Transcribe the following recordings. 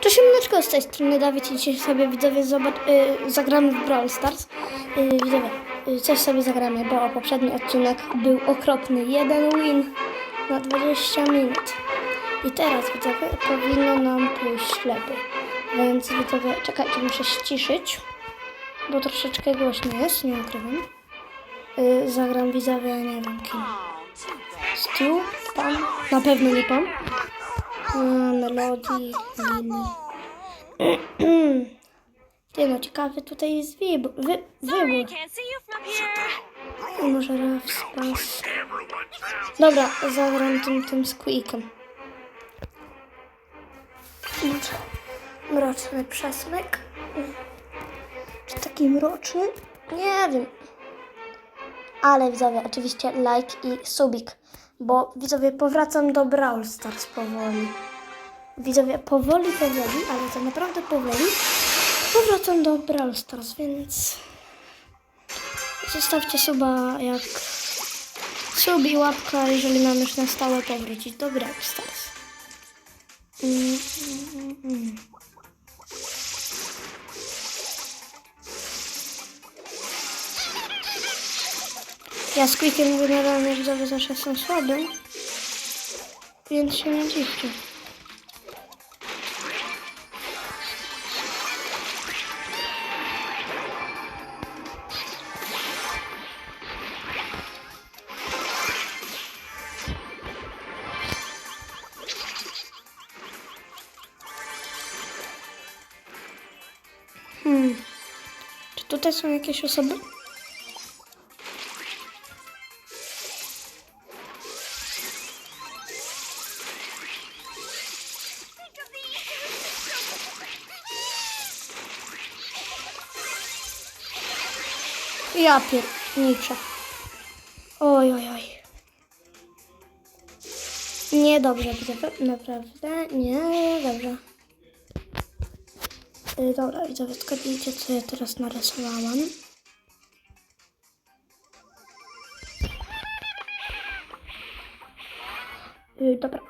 Cześć, Mleczko, z tej strony Dawid i dzisiaj sobie widzowie zobacz, y, zagramy w Brawl Stars. Y, widzowie, y, coś sobie zagramy, bo poprzedni odcinek był okropny. Jeden win na 20 minut. I teraz widzowie powinno nam pójść lepiej. Więc widzowie, czekajcie, muszę ściszyć, bo troszeczkę głośno jest, nie ukrywam. Y, zagram widzowie, nie wiem kim. Stu? Pan? Na pewno nie pan. Melodii, Liny. Ty no, ciekawy tutaj jest wybór. Wy, wybór. może Spas. Dobra, zagram tym, tym squeakiem. Mroczny przesmyk. Czy taki mroczny? Nie wiem. Ale widzowie, oczywiście like i subik, bo widzowie powracam do Brawl Stars powoli. Widzowie, powoli, powoli, ale to naprawdę powoli powracam do Brawl Stars, więc zostawcie suba jak sub i łapka, jeżeli mam już na stałe powrócić do Brawl Stars. Mm, mm, mm. Ja z Quickiem generalnie widzowie zawsze jestem słaby, więc się nie dziwcie. Hmm. Czy tutaj są jakieś osoby? Ja pierniczę. Oj, oj, oj. Niedobrze, widzowie. Naprawdę niedobrze. Y, dobra, widzowie, zgadnijcie, co ja teraz narysowałam. Y, dobra.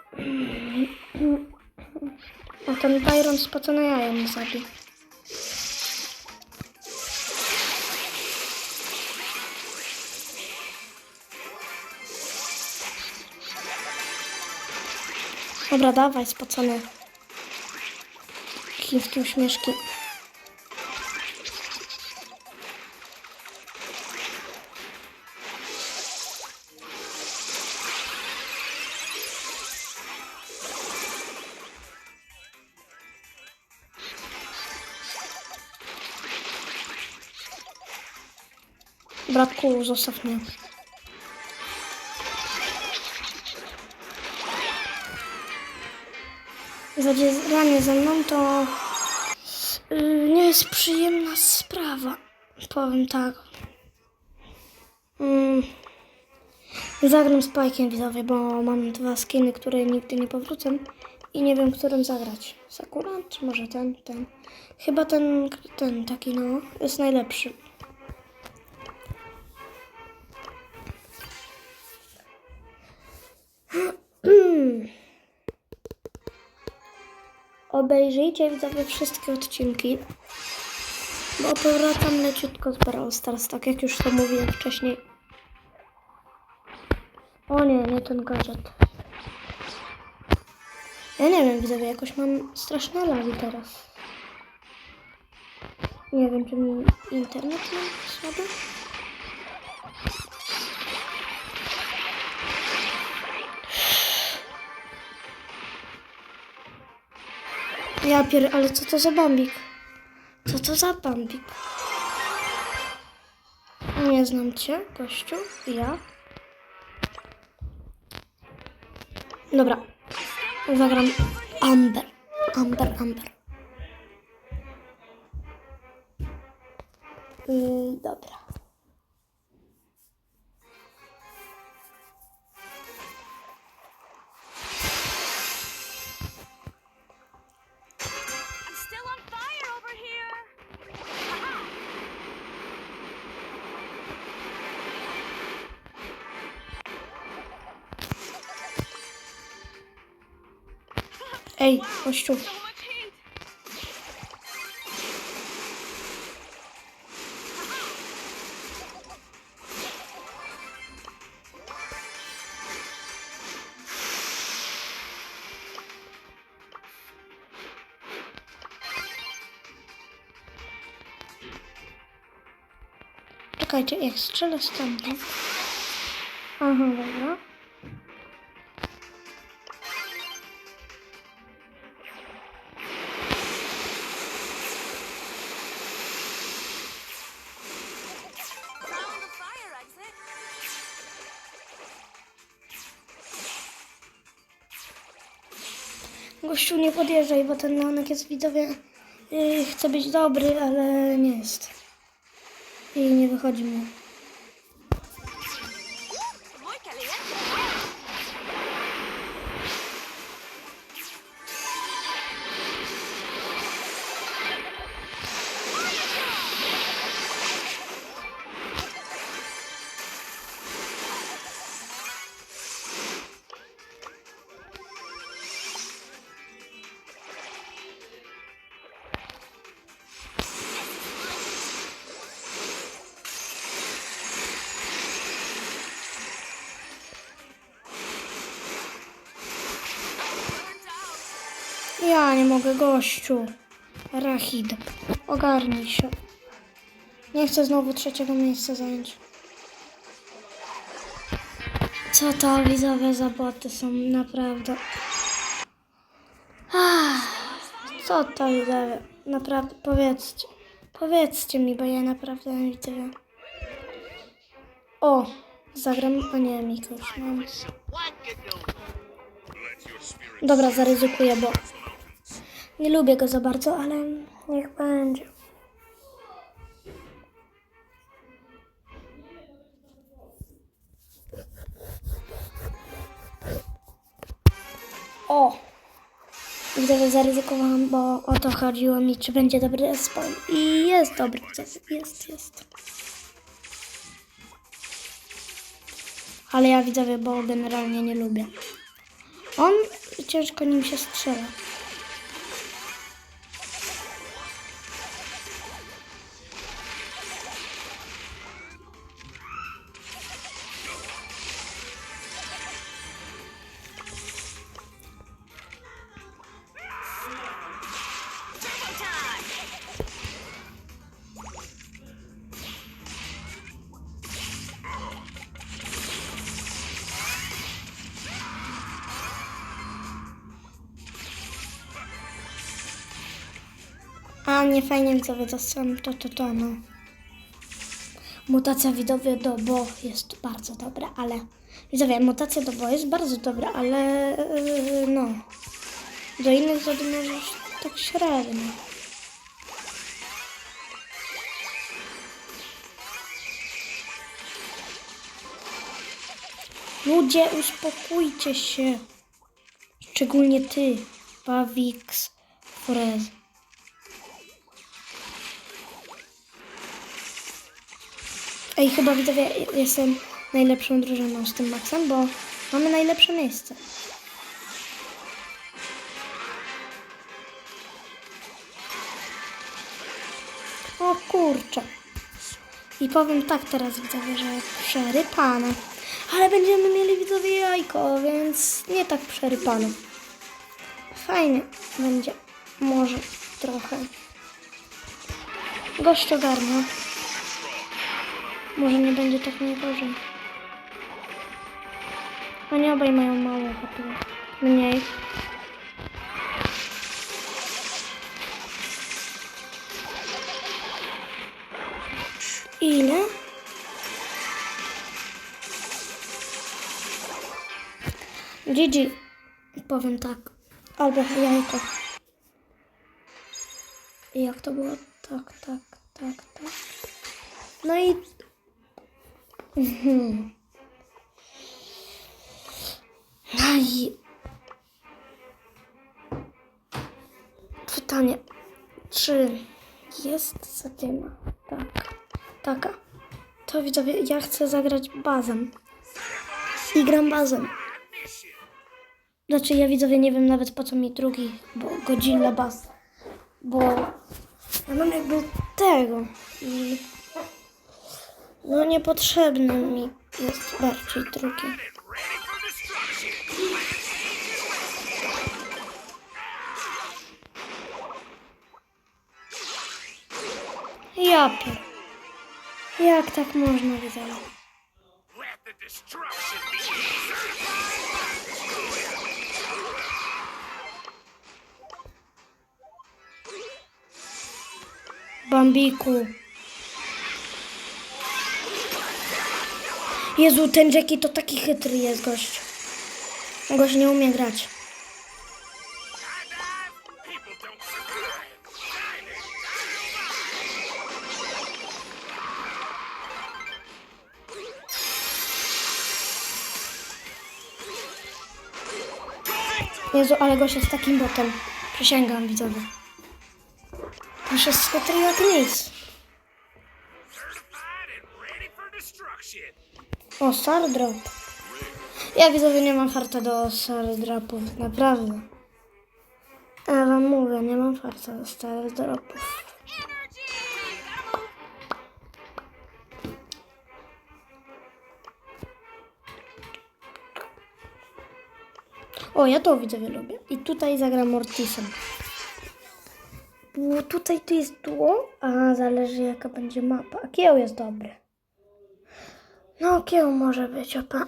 A ten Byron spocone jaja mnie zabił. Dobra, dawaj, spocone. Chińskie uśmieszki. Bratku, zostaw mnie. Zadzieranie ze mną to yy, nie jest przyjemna sprawa. Powiem tak. Mm. Zagram z widzowie, bo mam dwa skiny, które nigdy nie powrócą i nie wiem, którym zagrać. Sakura, czy może ten, ten. Chyba ten, ten taki no, jest najlepszy. Obejrzyjcie widzowie wszystkie odcinki, bo powracam leciutko z Brawl Stars, tak jak już to mówiłem wcześniej. O nie, nie ten gadżet. Ja nie wiem, widzowie, jakoś mam straszne lagi teraz. Nie wiem, czy mi internet mam słaby? Ja pier... ale co to za bambik? Co to za bambik? Nie znam cię, gościu. Ja. Dobra. Zagram Amber. Amber, Amber. Yy, dobra. Ej, gościu. Czekajcie, jak strzelę stamtąd. Aha, dobra. Gościu, nie podjeżdżaj, bo ten neonek jest widzowie. Yy, chce być dobry, ale nie jest. I nie wychodzi mu. Nie mogę, gościu. Rachid, ogarnij się. Nie chcę znowu trzeciego miejsca zająć. Co to widzowie za boty są, naprawdę. Ach, co to widzowie, naprawdę, powiedzcie. Powiedzcie mi, bo ja naprawdę nie widzę. O, zagram, a nie, Miko już mam. Dobra, zaryzykuję, bo nie lubię go za bardzo, ale niech będzie. O! Widzowie, zaryzykowałam, bo o to chodziło mi, czy będzie dobry respawn. I jest dobry, jest, jest. Ale ja widzowie, bo generalnie nie lubię. On ciężko nim się strzela. A nie fajnie widzowie dostałem to, to, to, no. Mutacja widzowie do Bo jest bardzo dobra, ale... Widzowie, mutacja do Bo jest bardzo dobra, ale... Yy, no... Do innych zadymiarzy już tak średnio. Ludzie, uspokójcie się. Szczególnie ty, Pawix Forez. Ej, chyba widzowie, jestem najlepszą drużyną z tym Maxem, bo mamy najlepsze miejsce. O kurczę. I powiem tak teraz widzowie, że przerypane. Ale będziemy mieli widzowie jajko, więc nie tak przerypane. Fajnie będzie. Może trochę. Gość ogarnia. Może nie będzie tak najgorzej. Oni obaj mają mało HP. Mniej. Ile? GG. Powiem tak. Albo jajko. Jak to było? Tak, tak, tak, tak. No i... Mhm. No i... Pytanie. Czy jest zadyma? Tak. Taka. To widzowie, ja chcę zagrać bazem. I gram bazem. Znaczy ja widzowie nie wiem nawet po co mi drugi, bo Godzilla Bass. Bo ja mam jakby tego i no niepotrzebny mi jest bardziej drugi. Ja pier... Jak tak można begin. Bambiku. Jezu, ten Jackie to taki chytry jest gość. Gość nie umie grać. Jezu, ale gość jest takim botem. Przysięgam widzowie. Jest chytry jak nic. O, Star Drop. Ja widzowie nie mam farta do Star Dropów, naprawdę. Ja wam mówię, nie mam farta do move. O, ja to widzowie lubię. I tutaj zagram Mortisem. Bo tutaj to jest duo, a zależy jaka będzie mapa. A kieł jest dobry. No, kieł może być, opa.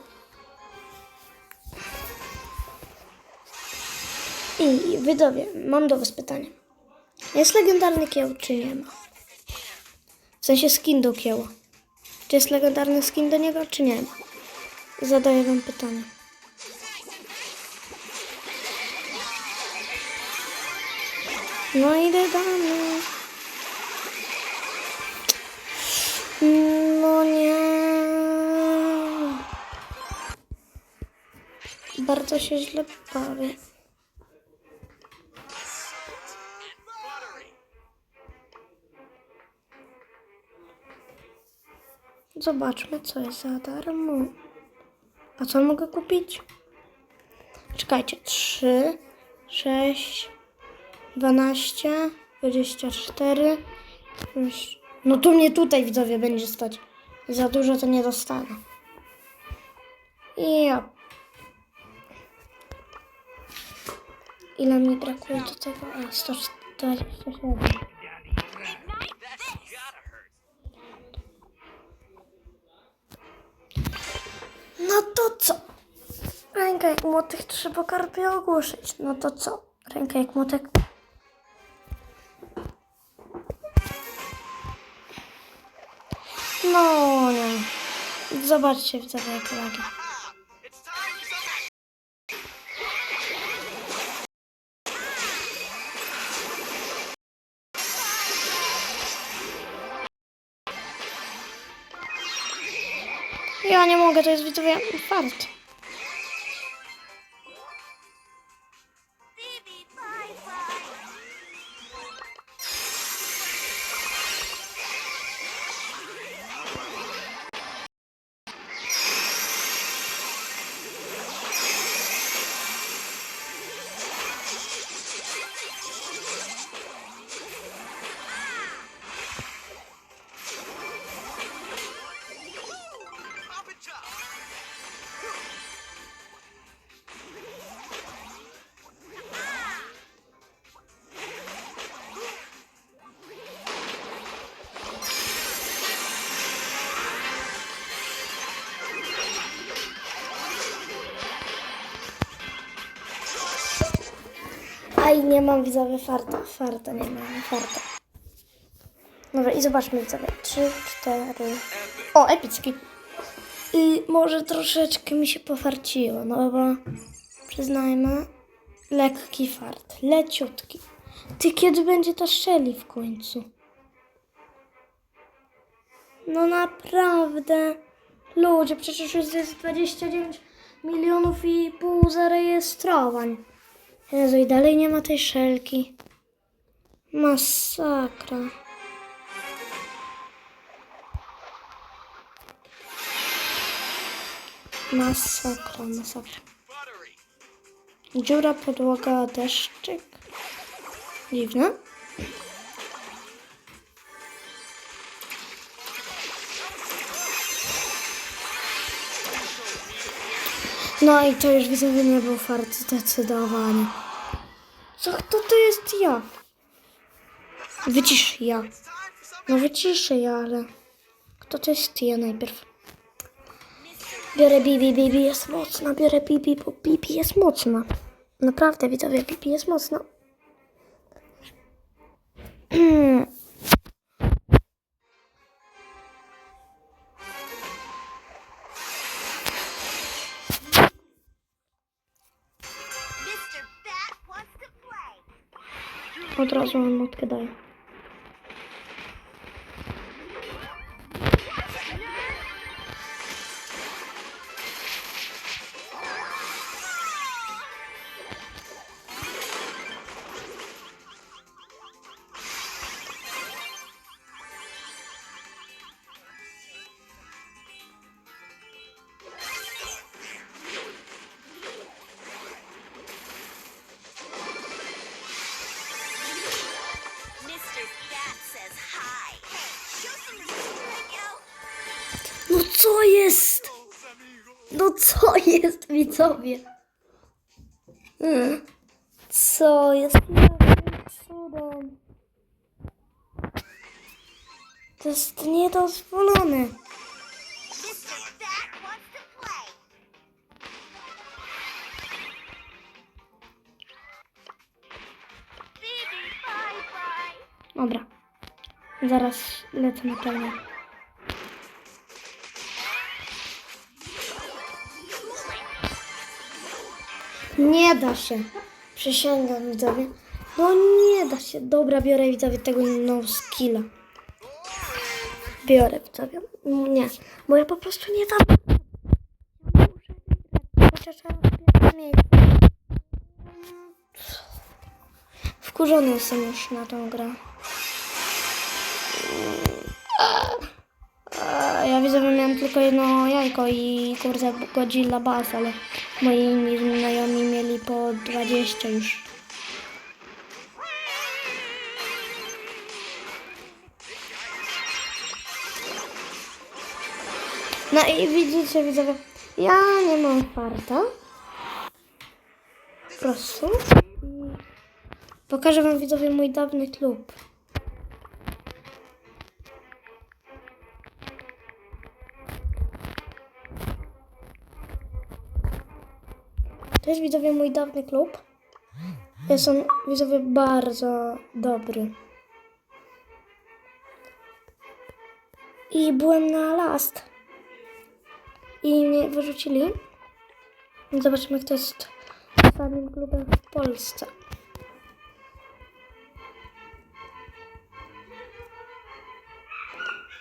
I widzowie, mam do was pytanie. Jest legendarny kieł, czy nie ma? W sensie skin do kieła. Czy jest legendarny skin do niego, czy nie ma? Zadaję wam pytanie. No idę dalej. No nie. Bardzo się źle bawię. Zobaczmy, co jest za darmo. A co mogę kupić? Czekajcie. 3, 6, 12, 24. Już- No tu mnie tutaj widzowie będzie stać. Za dużo to nie dostanę. I ja. Ile mi brakuje do tego? A, 147. No to co? Ręka jak młotek trzeba karpia ogłuszyć. No to co? Ręka jak młotek. No nie. Zobaczcie time for some Ja nie mogę, to jest widzowie fart. Nie mam widzowie farta. Farta, nie mam farta. Dobra, i zobaczmy widzowie. Trzy, cztery. O, epicki. I może troszeczkę mi się pofarciło, no bo przyznajmy, lekki fart, leciutki. Ty kiedy będzie ta szczeli w końcu? No naprawdę. Ludzie, przecież już jest 29 milionów i pół zarejestrowań. Jezu, i dalej nie ma tej szelki. Masakra. Masakra, masakra. Dziura, podłoga, deszczyk. Dziwne. No i to już widzowie nie był fart zdecydowanie. Co to to jest ja? Wycisz ja. No wyciszę ja, ale... Kto to jest ja najpierw? Biorę Bibi, Bibi jest mocna, biorę Bibi, bo Bibi jest mocna. Naprawdę, widzowie, Bibi jest mocna. одразу вам відкидаю. Jest, widzowie? Mm. Co jest? Cudem? To jest niedozwolone. Dobra. Zaraz lecę na pełno. Nie da się. Przysięgam widzowie. No nie da się. Dobra, biorę widzowie tego no skilla. Biorę widzowie. Nie, bo ja po prostu nie dam. Chociaż. Wkurzony jestem już na tą grę. Tylko jedno jajko i kurde Godzilla Bass, ale moi inni znajomi mieli po 20 już. No i widzicie, widzowie, ja nie mam farta. Po prostu. Pokażę wam widzowie mój dawny klub. To jest widzowie mój dawny klub. Jest on widzowie bardzo dobry. I byłem na last. I mnie wyrzucili. Zobaczymy, kto jest ostatnim klubem w Polsce.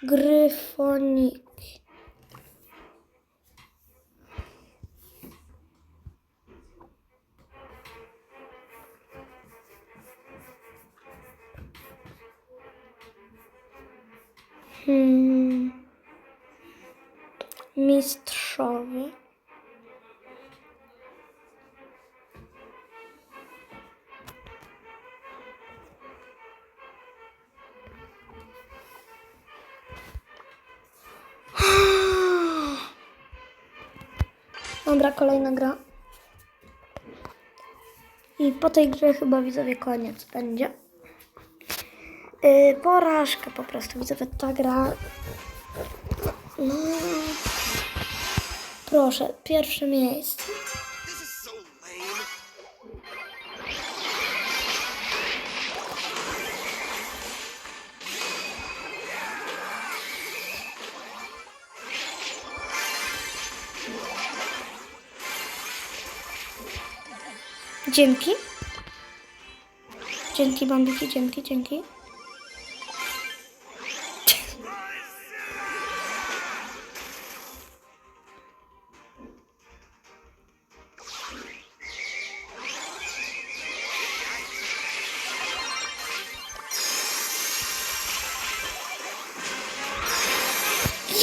Gryfonik. Dobra, kolejna gra. I po tej grze chyba widzowie koniec będzie. Yy, porażka po prostu, widzowie, ta gra. No. Proszę, pierwsze miejsce. Dzięki. Dzięki, bambiki, dzięki, dzięki.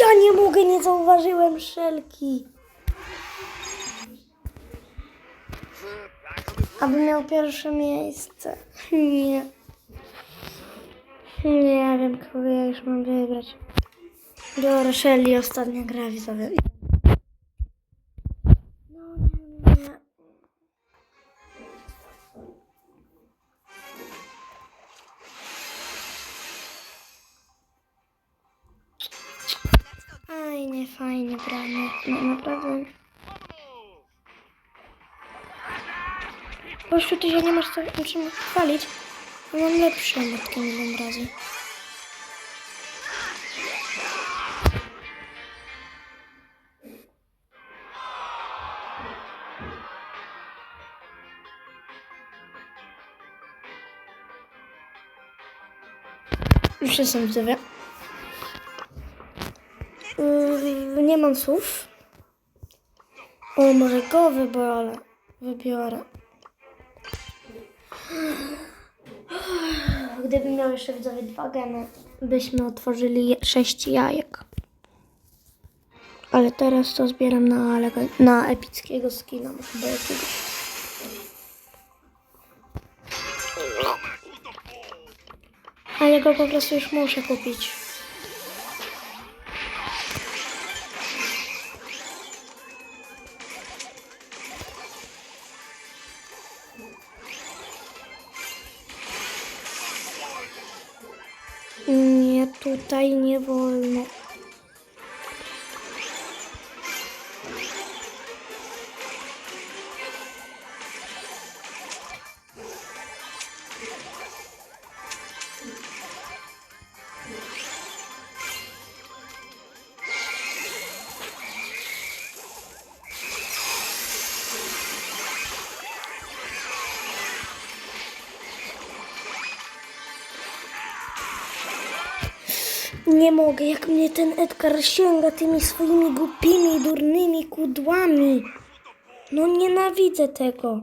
Ja nie mogę, nie zauważyłem szelki. Aby miał pierwsze miejsce. Nie. Nie wiem, kogo ja już mam wybrać. Biorę Shelly, ostatnia gra widzowie. No nie, nie. Aj, nie fajnie branie. No naprawdę. Gościu, ty się nie masz czym chwalić. Mam lepsze emotki milion razy. Już jestem widzowie. Yy, nie mam słów. O, może go wybiorę. Wybiorę. Gdybym miał jeszcze widzowie dwa geny, byśmy otworzyli sześć jajek. Ale teraz to zbieram na, na epickiego skina, chyba jakiegoś. A ja go po prostu już muszę kupić. Tutaj nie wolno. Nie mogę, jak mnie ten Edgar sięga tymi swoimi głupimi, durnymi kudłami. No nienawidzę tego.